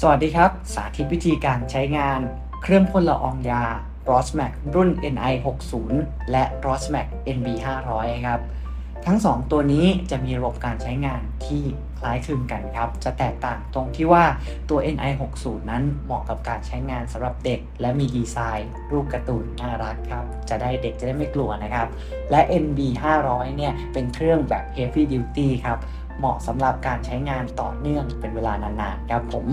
สวัสดีครับ สาธิตวิธีการใช้งาน เครื่องพ่นละอองยา Rosmac รุ่น NI 6 0และ Rosmac NB 500ครับ ทั้ง 2 ตัวนี้จะมีระบบการใช้งานที่คล้ายคลึงกันครับ จะแตกต่างตรงที่ว่าตัว NI 6 0นั้นเหมาะกับการใช้งานสำหรับเด็ก และมีดีไซน์รูปการ์ตูนน่ารักครับ จะได้เด็กจะได้ไม่กลัวนะครับ และ NB 500เนี่ยเป็นเครื่องแบบ Heavy Duty ครับ เหมาะสำหรับการใช้งานต่อเนื่องเป็นเวลานานๆครับผม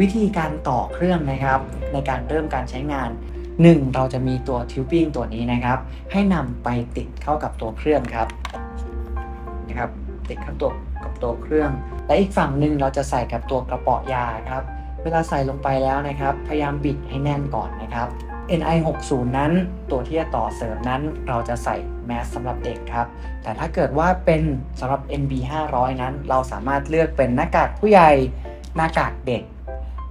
วิธีการต่อเครื่องนะครับ ในการเริ่มการใช้งาน 1. เราจะมีตัวทิวปิ้งตัวนี้นะครับ ให้นำไปติดเข้ากับตัวเครื่องครับนะครับติดเข้าตัวกับตัวเครื่อง และอีกฝั่งหนึ่งเราจะใส่กับตัวกระป๋ายาครับ เวลาใส่ลงไปแล้วนะครับ พยายามบิดให้แน่นก่อนนะครับ NI 6 0 นั้นตัวที่จะต่อเสริมนั้นเราจะใส่แมสสำหรับเด็กครับ แต่ถ้าเกิดว่าเป็นสำหรับ NB 500 นั้น เราสามารถเลือกเป็นหน้ากากผู้ใหญ่หน้ากากเด็ก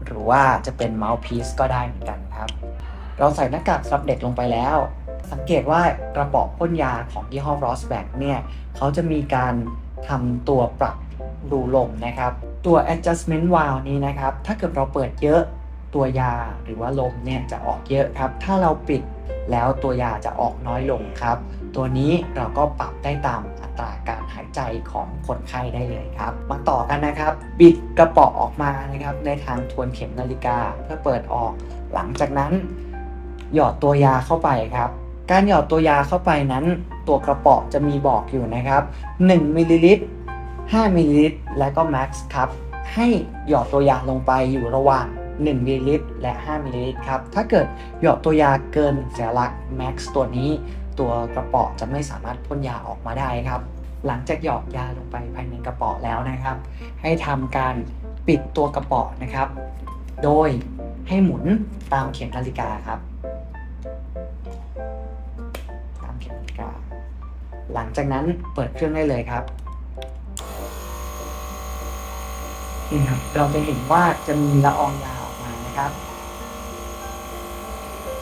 หรือว่าจะเป็นเมาส์พีซก็ได้เหมือนกันครับ เราใส่หน้ากากสำหรับเด็กลงไปแล้ว สังเกตว่ากระป๋องพ่นยาของยี่ห้อ Rosback เนี่ยเขาจะมีการทำตัวปรับรูลมนะครับ ตัว adjustment valve นี้นะครับ ถ้าเกิดเราเปิดเยอะ ตัวยาหรือว่าลมเนี่ยจะออกเยอะครับ ถ้าเราปิดแล้วตัวยาจะออกน้อยลงครับ ตัวนี้เราก็ปรับได้ตามอัตราการหายใจของคนไข้ได้เลยครับ มาต่อกันนะครับ บิดกระป๋อออกมานะครับ ในทางทวนเข็มนาฬิกาเพื่อเปิดออก หลังจากนั้น หยอดตัวยาเข้าไปครับ การหยอดตัวยาเข้าไปนั้น ตัวกระป๋อจะมีบอกอยู่นะครับ 1มิลลิลิตร5มิลลิลิตรและก็แม็กซ์ครับ ให้หยอดตัวยาลงไปอยู่ระหว่าง 1มิลลิลิตรและ 5มิลลิลิตรครับ ถ้าเกิดหยอดตัวยาเกินสัญลักษณ์แม็กซ์ตัวนี้ตัวกระป๋อจะไม่สามารถพ่นยาออกมาได้ครับ หลังจากหยอดยาลงไปภายในกระป๋อแล้วนะครับ ให้ทำการปิดตัวกระป๋อนะครับ โดยให้หมุนตามเข็มนาฬิกาครับ ตามเข็มนาฬิกา หลังจากนั้นเปิดเครื่องได้เลยครับนี่ครับเราจะเห็นว่าจะมีละอองยา ครับ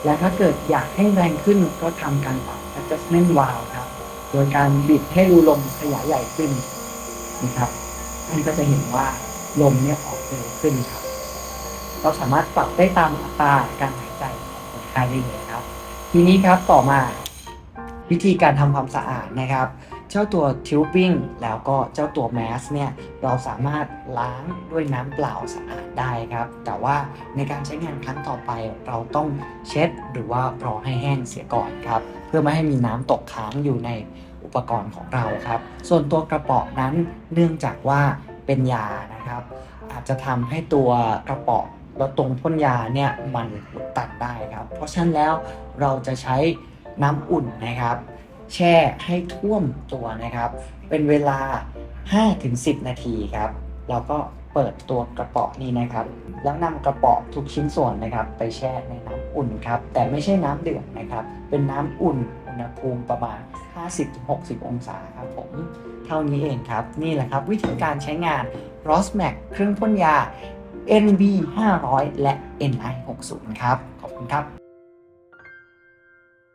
และถ้าเกิดอยากให้แรงขึ้นก็ทำการปรับ adjustment valve ครับ โดยการบิดให้รูลมขยายใหญ่ขึ้นนะครับท่านก็จะเห็นว่าลมเนี่ยออกเร็วขึ้นครับ เราสามารถปรับได้ตามอัตราการหายใจของคนไข้ได้เลยครับ ทีนี้ครับต่อมาวิธีการทำความสะอาดนะครับ จ้าตัวทิวปิ้งแล้วก็เจ้าตัวแมสเนี่ยเราสามารถล้างด้วยน้ำเปล่าสะอาดได้ครับ แต่ว่าในการใช้งานครั้งต่อไปเราต้องเช็ดหรือว่ารอให้แห้งเสียก่อนครับ เพื่อไม่ให้มีน้ำตกค้างอยู่ในอุปกรณ์ของเราครับ ส่วนตัวกระป๋องนั้นเนื่องจากว่าเป็นยานะครับ อาจจะทำให้ตัวกระป๋องแล้วตรงพ่นยาเนี่ยมันตันได้ครับ เพราะฉะนั้นแล้วเราจะใช้น้ำอุ่นนะครับ แช่ให้ท่วมตัวนะครับ เป็นเวลา 5-10 นาทีครับ เราก็เปิดตัวกระป๋อนี้นะครับ แล้วนำกระป๋อทุกชิ้นส่วนนะครับ ไปแช่ในน้ำอุ่นครับ แต่ไม่ใช่น้ำเดือดนะครับ เป็นน้ำอุ่นอุณหภูมิประมาณ 50-60 องศาครับผม เท่านี้เองครับ นี่แหละครับวิธีการใช้งาน Rosmac เครื่องพ่นยา NB 500และ NI 60ครับ ขอบคุณครับ